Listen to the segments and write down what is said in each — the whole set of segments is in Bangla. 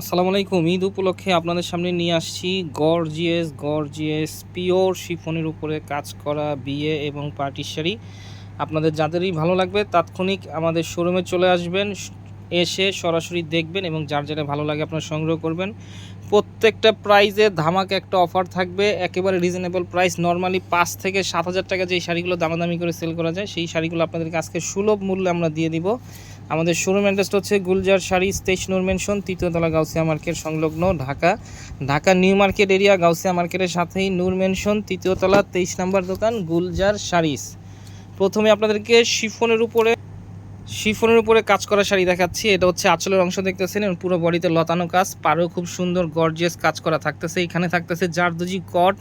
আসসালামু আলাইকুম। ঈদ উপলক্ষে আপনাদের সামনে নিয়ে আসছি গর্জিয়াস গর্জিয়াস, পিওর শিফনের উপরে কাজ করা বিয়ে এবং পার্টির শাড়ি। আপনাদের যাদেরই ভালো লাগবে তাৎক্ষণিক আমাদের শোরুমে চলে আসবেন, এসে সরাসরি দেখবেন এবং যার যেটা ভালো লাগে আপনারা সংগ্রহ করবেন। প্রত্যেকটা প্রাইজে ধামাকে একটা অফার থাকবে, একেবারে রিজনেবল প্রাইস নর্মালি পাঁচ থেকে সাত হাজার টাকা যেই শাড়িগুলো দামাদামি করে সেল করা যায়, সেই শাড়িগুলো আপনাদেরকে আজকে সুলভ মূল্যে আমরা দিয়ে দিব। আমাদের শোরুম অ্যাড্রেস হচ্ছে গুলজার শাড়ি স্টেশ নূর মেনশন তৃতীয়তলা গাউসিয়া মার্কেট সংলগ্ন Dhaka. Dhaka new market area Gausia মার্কেটের সাথেই নূর মেনশন তৃতীয়তলা তেইশ নম্বর দোকান, গুলজার শাড়িস প্রথমে আপনাদেরকে শিফনের উপরে শিফনের উপরে কাজ করা শাড়ি দেখাচ্ছি। এটা হচ্ছে আঁচলের অংশ দেখতেছেন, এবং পুরো বডিতে লতানো কাজ। পাড়েও খুব সুন্দর গর্জিয়াস কাজ করা থাকতেছে। এখানে থাকতেছে জারদুজি কট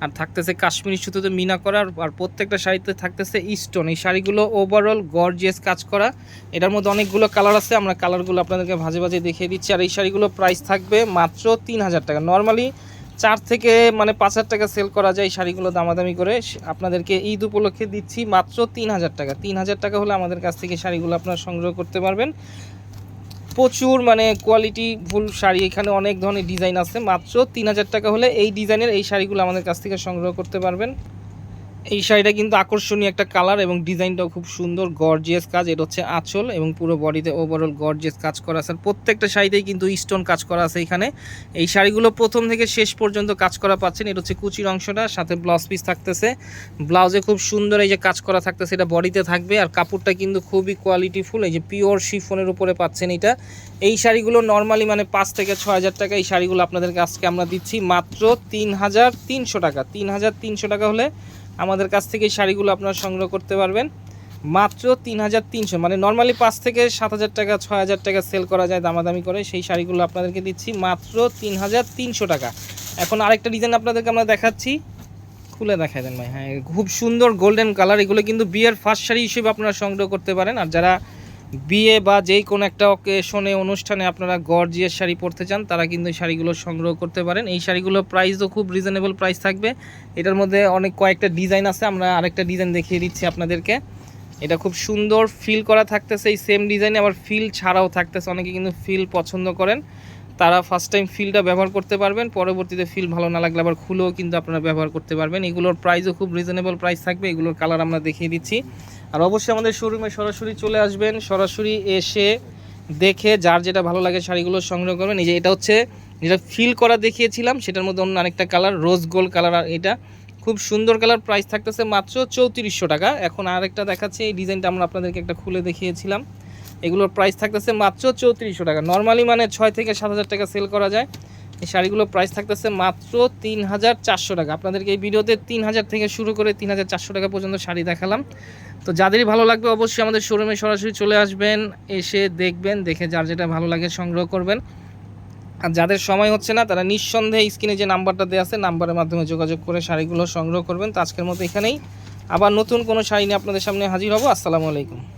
আর থাকতেছে কাশ্মীরি সুতোতে মিনা করা আর- প্রত্যেকটা শাড়িতে থাকতেছে স্টোন এই শাড়িগুলো ওভারঅল গর্জিয়াস কাজ করা। এটার মধ্যে অনেকগুলো কালার আছে, আমরা কালারগুলো আপনাদেরকে ভাজে ভাজে দেখিয়ে দিচ্ছি। আর এই শাড়িগুলো প্রাইস থাকবে মাত্র তিন হাজার টাকা। নর্মালি চার থেকে মানে পাঁচ হাজার টাকা সেল করা যায় এই শাড়িগুলো দামাদামি করে। আপনাদেরকে ঈদ উপলক্ষে দিচ্ছি মাত্র তিন হাজার টাকা। তিন হাজার টাকা হলে আমাদের কাছ থেকে শাড়িগুলো আপনারা সংগ্রহ করতে পারবেন। প্রচুর মানে কোয়ালিটি ফুল শাড়ি। এখানে অনেক ধরনের ডিজাইন আছে। মাত্র তিন হাজার টাকা হলে এই ডিজাইনের এই শাড়িগুলো আমাদের কাছ থেকে সংগ্রহ করতে পারবেন। এই শাড়িটা কিন্তু আকর্ষণীয় একটা কালার এবং ডিজাইনটাও খুব সুন্দর গর্জিয়াস কাজ। এটা হচ্ছে আঁচল এবং পুরো বডিতে ওভারঅল গর্জিয়াস কাজ করা আছে। প্রত্যেকটা শাড়িতেই কিন্তু স্টোন কাজ করা আছে এখানে। এই শাড়িগুলো প্রথম থেকে শেষ পর্যন্ত কাজ করা পাচ্ছেন। এটা হচ্ছে কুচির অংশটা, সাথে ব্লাউজ পিস থাকতেছে। ব্লাউজে খুব সুন্দর এই যে কাজ করা থাকতেছে, এটা বডিতে থাকবে। আর কাপড়টা কিন্তু খুবই কোয়ালিটিফুল এই যে পিওর শিফনের উপরে পাচ্ছেন এটা। এই শাড়িগুলো নর্মালি মানে পাঁচ থেকে ছ হাজার টাকা, এই শাড়িগুলো আপনাদেরকে আজকে আমরা দিচ্ছি মাত্র তিন হাজার তিনশো টাকা। তিন হাজার তিনশো টাকা হলে আমাদের কাছ থেকে এই শাড়িগুলো আপনারা সংগ্রহ করতে পারবেন। মাত্র তিন হাজার তিনশো মানে নর্মালি পাঁচ থেকে সাত হাজার টাকা, ছয় হাজার টাকা সেল করা যায় দামাদামি করে, সেই শাড়িগুলো আপনাদেরকে দিচ্ছি মাত্র তিন হাজার তিনশো টাকা। এখন আরেকটা ডিজাইন আপনাদেরকে আমরা দেখাচ্ছি। খুলে দেখাই দেন ভাই হ্যাঁ খুব সুন্দর গোল্ডেন কালার এগুলো কিন্তু বিয়ের ফার্স্ট শাড়ি হিসেবে আপনারা সংগ্রহ করতে পারেন। আর যারা বিয়ে বা যেই কোনো একটা অকেশনে অনুষ্ঠানে আপনারা গর্জিয়ার শাড়ি পরতে চান, তারা কিন্তু এই শাড়িগুলো সংগ্রহ করতে পারেন। এই শাড়িগুলো প্রাইসও খুব রিজনেবল প্রাইস থাকবে। এটার মধ্যে অনেক কয়েকটা ডিজাইন আছে, আমরা আরেকটা ডিজাইন দেখিয়ে দিচ্ছি আপনাদেরকে। এটা খুব সুন্দর ফিল করা থাকতেছে, এই সেম ডিজাইনে আবার ফিল ছাড়াও থাকতেছে। অনেকে কিন্তু ফিল পছন্দ করেন। তারা ফার্স্ট টাইম ফিলটা ব্যবহার করতে পারবেন, পরবর্তীতে ফিল ভালো না লাগলে আবার খুলেও কিন্তু আপনারা ব্যবহার করতে পারবেন। এগুলোর প্রাইসও খুব রিজনেবল প্রাইস থাকবে, এগুলোর কালার আমরা দেখিয়ে দিচ্ছি। আর অবশ্যই আমাদের শোরুমে সরাসরি চলে আসবেন। সরাসরি এসে দেখে যার যেটা ভালো লাগে শাড়িগুলো সংগ্রহ করবেন। এই যে এটা হচ্ছে, যেটা ফিল করা দেখিয়েছিলাম, সেটার মধ্যে অন্য আরেকটা কালার রোজ গোল্ড কালার আর এটা। খুব সুন্দর কালার প্রাইস থাকতেছে মাত্র চৌত্রিশশো টাকা। এখন আরেকটা দেখাচ্ছে, এই ডিজাইনটা আমরা আপনাদেরকে একটা খুলে দেখিয়েছিলাম। এগুলোর প্রাইস থাকতেছে মাত্র চৌত্রিশশো টাকা। নর্মালি মানে ছয় থেকে সাত হাজার টাকা সেল করা যায়। এই শাড়িগুলোর প্রাইস থাকতেছে মাত্র তিন হাজার চারশো টাকা। আপনাদেরকে এই ভিডিওতে তিন হাজার থেকে শুরু করে তিন হাজার চারশো টাকা পর্যন্ত শাড়ি দেখালাম। তো যাদেরই ভালো লাগবে অবশ্যই আমাদের শোরুমে সরাসরি চলে আসবেন, এসে দেখবেন, দেখে যার যেটা ভালো লাগে সংগ্রহ করবেন। আর যাদের সময় হচ্ছে না, তারা নিঃসন্দেহে স্ক্রিনে যে নাম্বারটা দেওয়া আছে, নাম্বারের মাধ্যমে যোগাযোগ করে শাড়িগুলো সংগ্রহ করবেন। তো আজকের মতো এখানেই। আবার নতুন কোনো শাড়ি নিয়ে আপনাদের সামনে হাজির হব। আসসালামু আলাইকুম।